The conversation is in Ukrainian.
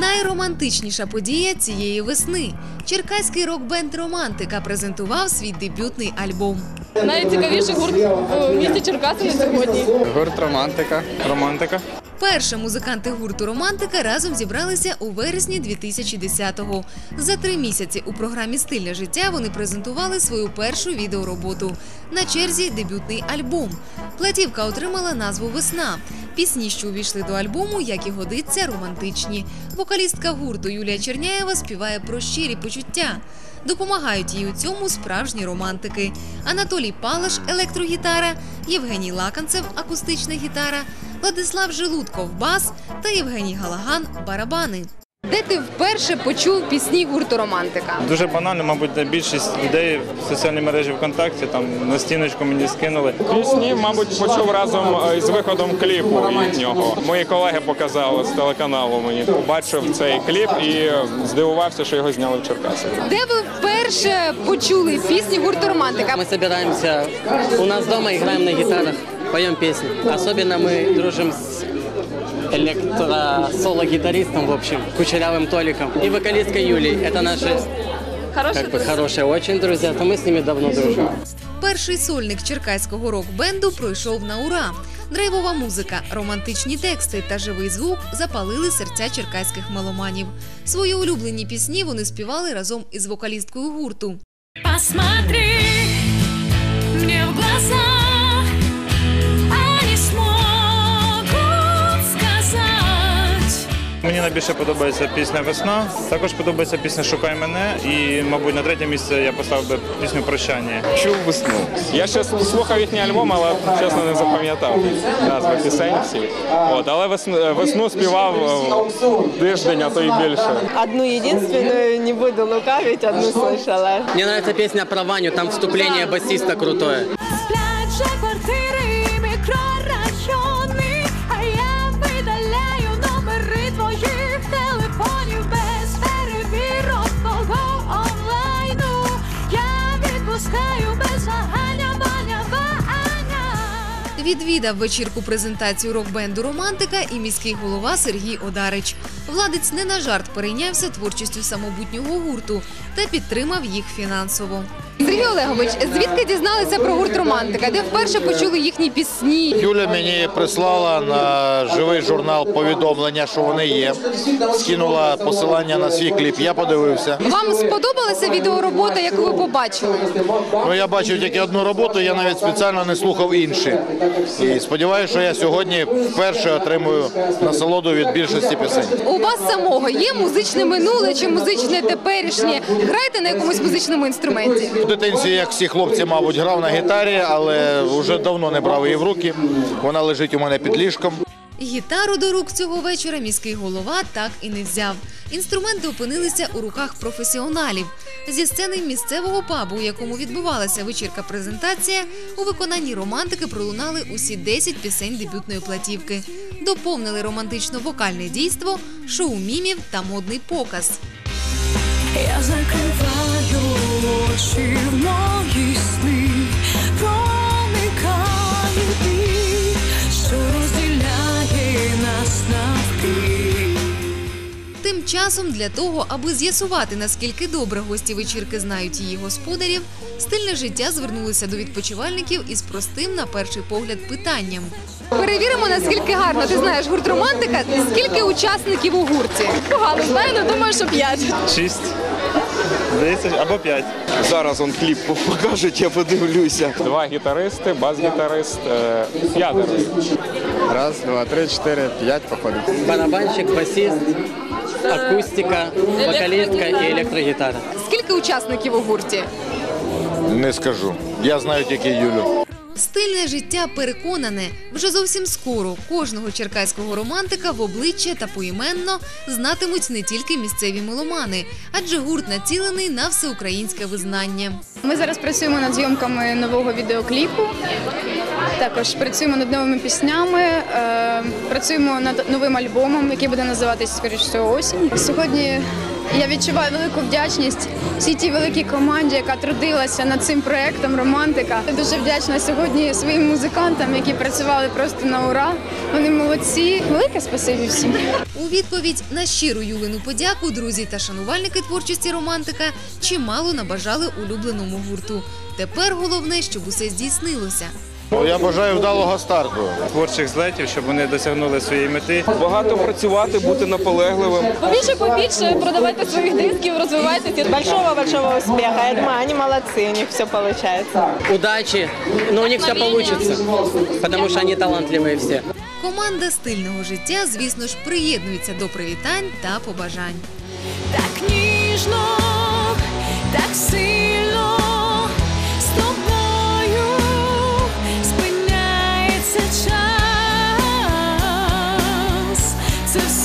Найромантичніша подія цієї весни. Черкаський рок-бенд Романтика презентував свій дебютний альбом. Найцікавіший гурт в місті Черкаси на сьогодні. Гурт романтика. Романтика. Перше музиканти гурту Романтика разом зібралися у вересні 2010-го. За три місяці у програмі Стильне життя вони презентували свою першу відеороботу. На черзі дебютний альбом. Платівка отримала назву Весна. Пісні, що увійшли до альбому, як і годиться, романтичні. Вокалістка гурту Юлія Черняєва співає про щирі почуття. Допомагають їй у цьому справжні романтики. Анатолій Палаш електрогітара, Євгеній Лаканцев акустична гітара, Владислав Желудков бас та Євгеній Галаган барабани. Де ти вперше почув пісні гурту Романтика? Дуже банально, мабуть, де більшість людей в соціальній мережі ВКонтакті там на стіночку мені скинули. Пісні, мабуть, почув разом е, із виходом кліпу від нього. Мої колеги показали з телеканалу мені. Побачив цей кліп і здивувався, що його зняли в Черкасах. Де ви вперше почули пісні гурту Романтика? Мы собираемся у нас дома, играем на гитарах, поем песни. Особенно мы дружим с электросоло-гитаристом, в общем, Кучерявым Толиком и вокалисткой Юлей. Это наши как бы, хорошие очень друзья, то мы с ними давно дружим. Перший сольник черкаського рок-бенду пройшов на ура. Драйвова музика, романтичні тексти та живий звук запалили серця черкаських меломанів. Свої улюблені пісні вони співали разом із вокалісткою гурту. Посмотри мне в глаза, Найбільше подобається пісня Весна. Також подобається пісня Шукай мене. І, мабуть, на третє місце я поставив би пісню Прощання. Чув весну. Я ще слухав їхній альбом, але чесно не запам'ятав назви пісень всі. От, але весну, весну співав е, тиждень, а то і більше. Одну единственную, не буду лукавить, одну слышала. Мне нравится песня про Ваню, там вступление басиста крутое. Відвідав вечірку презентацію рок-бенду Романтика і міський голова Сергій Одарич. Владець не на жарт перейнявся творчістю самобутнього гурту та підтримав їх фінансово. Сергій Олегович, звідки дізналися про гурт Романтика? Де вперше почули їхні пісні? Юля мені прислала на живий журнал повідомлення, що вони є. Скинула посилання на свій кліп. Я подивився. Вам сподобалася відеоробота, яку ви побачили? Ну я бачив тільки одну роботу, я навіть спеціально не слухав інші. І сподіваюся, що я сьогодні вперше отримую насолоду від більшості пісень. У вас самого є музичне минуле чи музичне теперішнє? Граєте на якомусь музичному інструменті? В дитинстві, як всі хлопці, мабуть, грав на гітарі, але вже давно не брав її в руки. Вона лежить у мене під ліжком. Гітару до рук цього вечора міський голова так і не взяв. Інструменти опинилися у руках професіоналів. Зі сцени місцевого пабу, у якому відбувалася вечірка презентація, у виконанні романтики пролунали усі 10 пісень дебютної платівки. Доповнили романтично-вокальне дійство, шоу мімів та модний показ. Я закриваю очі в мої сни, проникає біль, що розділяє нас навпіл. Тим часом для того, аби з'ясувати, наскільки добре гості вечірки знають її господарів, стильне життя звернулося до відпочивальників із простим, на перший погляд, питанням. Перевіримо, наскільки гарно ти знаєш гурт Романтика. Скільки учасників у гурті? Погано знаю, але думаю, що п'ять. Шість. Здається, або п'ять. Зараз он кліп покажуть, я подивлюся. Два гітаристи, бас-гітарист, е, п'ятеро. Раз, два, три, чотири, п'ять походить. Барабанщик, басист, акустика, вокалістка і електрогітара. Скільки учасників у гурті? Не скажу. Я знаю тільки Юлю. Стильне життя переконане, вже зовсім скоро кожного черкаського романтика в обличчя та поіменно знатимуть не тільки місцеві меломани, адже гурт націлений на всеукраїнське визнання. Ми зараз працюємо над зйомками нового відеокліпу. Також працюємо над новими піснями, е, працюємо над новим альбомом, який буде називатись скоріш всього осінь. Сьогодні я відчуваю велику вдячність всій тій великій команді, яка трудилася над цим проектом Романтика. Я дуже вдячна сьогодні своїм музикантам, які працювали просто на ура. Вони молодці. Велике спасибі всім. У відповідь на щиру Юлину подяку друзі та шанувальники творчості романтика чимало набажали улюбленому гурту. Тепер головне, щоб усе здійснилося. Ну, Я бажаю вдалого старту. Творчих злетів, щоб вони досягнули своєї мети. Багато працювати, бути наполегливим. Побільше, побільше продавайте своїх дисків, розвивайтеся. Большого-большого успеха. Я думаю, они молодцы, у них все получается. Удачи, но у них все получится, потому что они талантливые все. Команда стильного життя, звісно ж, приєднується до привітань та побажань. Так ніжно, так сильно of